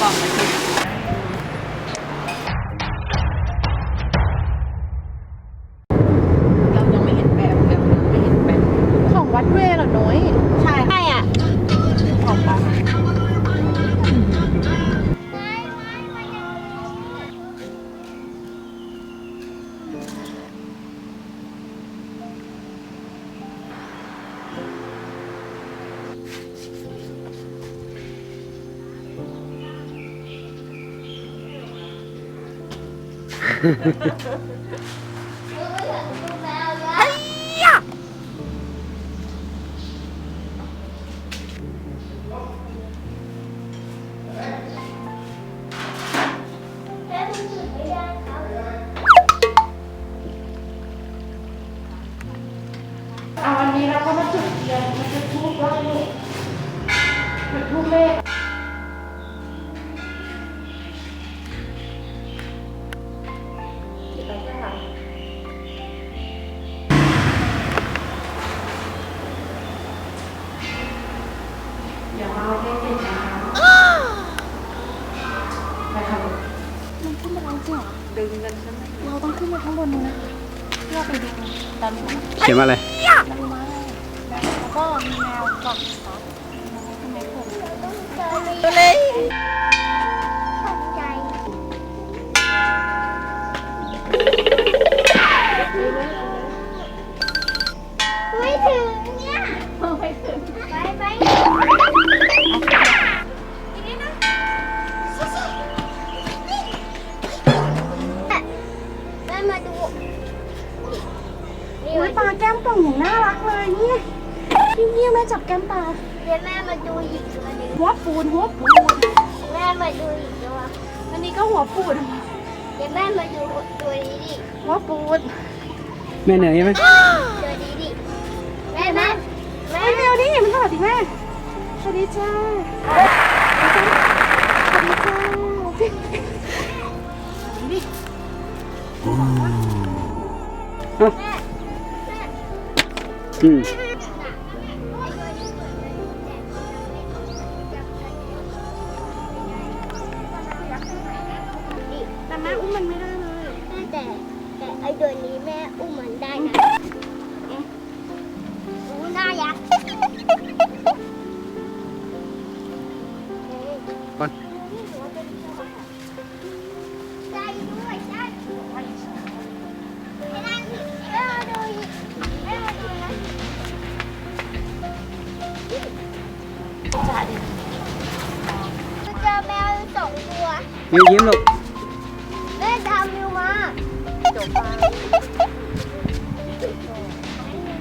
กล่อ เอาวันนี้เราก็มาจุดเทียนมาจุดทูบไหว้ลูกจุดทูบเลข ดึงกันใช่ไหมเราต้องขึ้นไปข้างบนนู้นนะเพื่อไปดูตอนนี้เขียนว่าอะไรใบไม้แล้วก็มีแมวกับสัตว์ท ม่มาดูนี่อุ้ยปลาแก้มป่องอย่างน่ารักเลยนี่พี่พี่แม่จับแก้มปลาเดี๋ยวแม่มาดูอีกตัวหนึงหัวปูนหัวปูนแม่มาดูอีกตัว อันนี้ก็หัวปูนเดี๋ยวแม่มาดูตัวนี้ดิ หัวปูนแม่เหนื่อยไหมตัวนี้ดิ แม่แม่แม่ แม่แมวนี่มันสวัสดีแม่สวัสดีจ้า อื ยิ้มยิ้มลูกแม่ทำมิวมาจบมาเ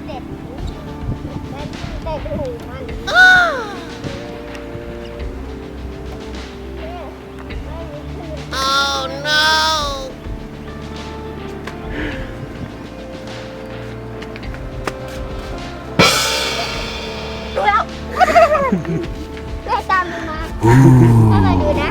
ด็ดแม่เด็ดหูมันแม่แม่นี่คือดูแล้วแม่ตามมันมาแม่มาดูนะ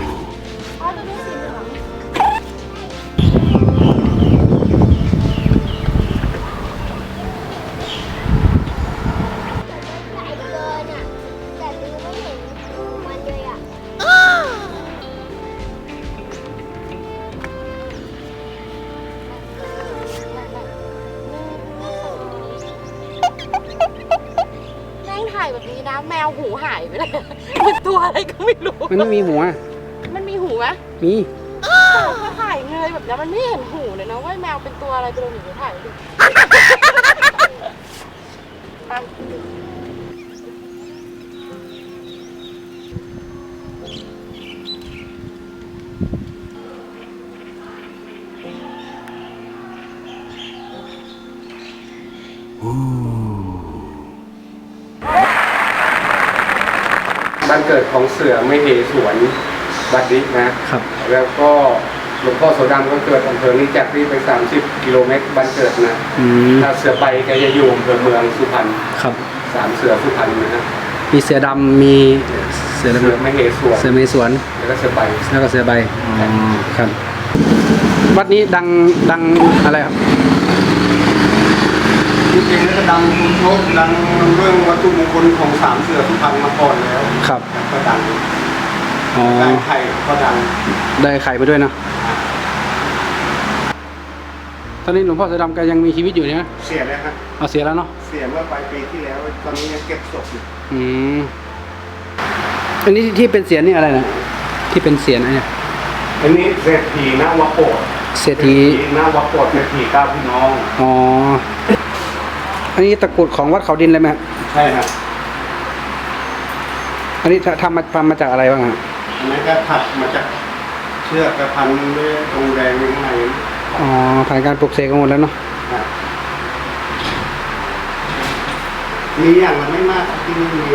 แบบนี้นะแมวหูหายไปเลยมันตัวอะไรก็ไม่รู้ มันไม่มีหัว มันมีหูไหมมีแต่พอถ่ายเงยแบบนี้มันไม่เห็นหูเลยนะว่าแมวเป็นตัวอะไรตัวหนึ่งถ่ายดูอะ บ้านเกิดของเสือไม่เหสวนบัดดินะครับ แล้วก็หลวงพ่อโสดำก็เกิดอำเภอนี้จากนี่ไป 30 กิโลเมตรบ้านเกิดนะอืมถ้าเสือใบแกจะอยู่อำเภอเมืองสุพรรณครับ สามเสือสุพรรณนะฮะมีเสือดำมีเสือเสือดำไม่เหสวนเสือเมสวนแล้วก็เสือใบแล้วก็เสือใบอ๋อครับ วัดนี้ดังดังอะไรครับ จริงๆแล้วก็ดังคุณโชคดังเรื่องวัตถุมงคลของสามเสือสุพรรณมาก่อนแล้ว ครับ ก็ดังอ๋อ ได้ไข่ก็ดังได้ไข่ไปด้วยนะตอนนี้หลวงพ่อเสือดำแกยังมีชีวิตอยู่เนี่ยเสียแล้วครับเอาเสียแล้วเนาะ เสียเมื่อปลายปีที่แล้ว ตอนนี้ยังเก็บศพอยู่อืม อันนี้ที่เป็นเสียนนี่อะไรนะ ที่เป็นเสียนอะไรเนี่ยอันนี้เศรษฐีนาวโปดเศรษฐี นาวโปดเศรษฐีเก้าพี่น้อง อ๋อ อันนี้ตะกรุดของวัดเขาดินเลยไหมฮะใช่ครับ อันนี้ทำมาทำมาจากอะไรบ้างฮะอันนั้นก็ถักมาจากเชือกกระพันด้วยตรงแดงข้างในอ๋อผ่านการปลุกเสกกันหมดแล้วเนาะครับมีอย่างละไม่มากครับที่นี่มี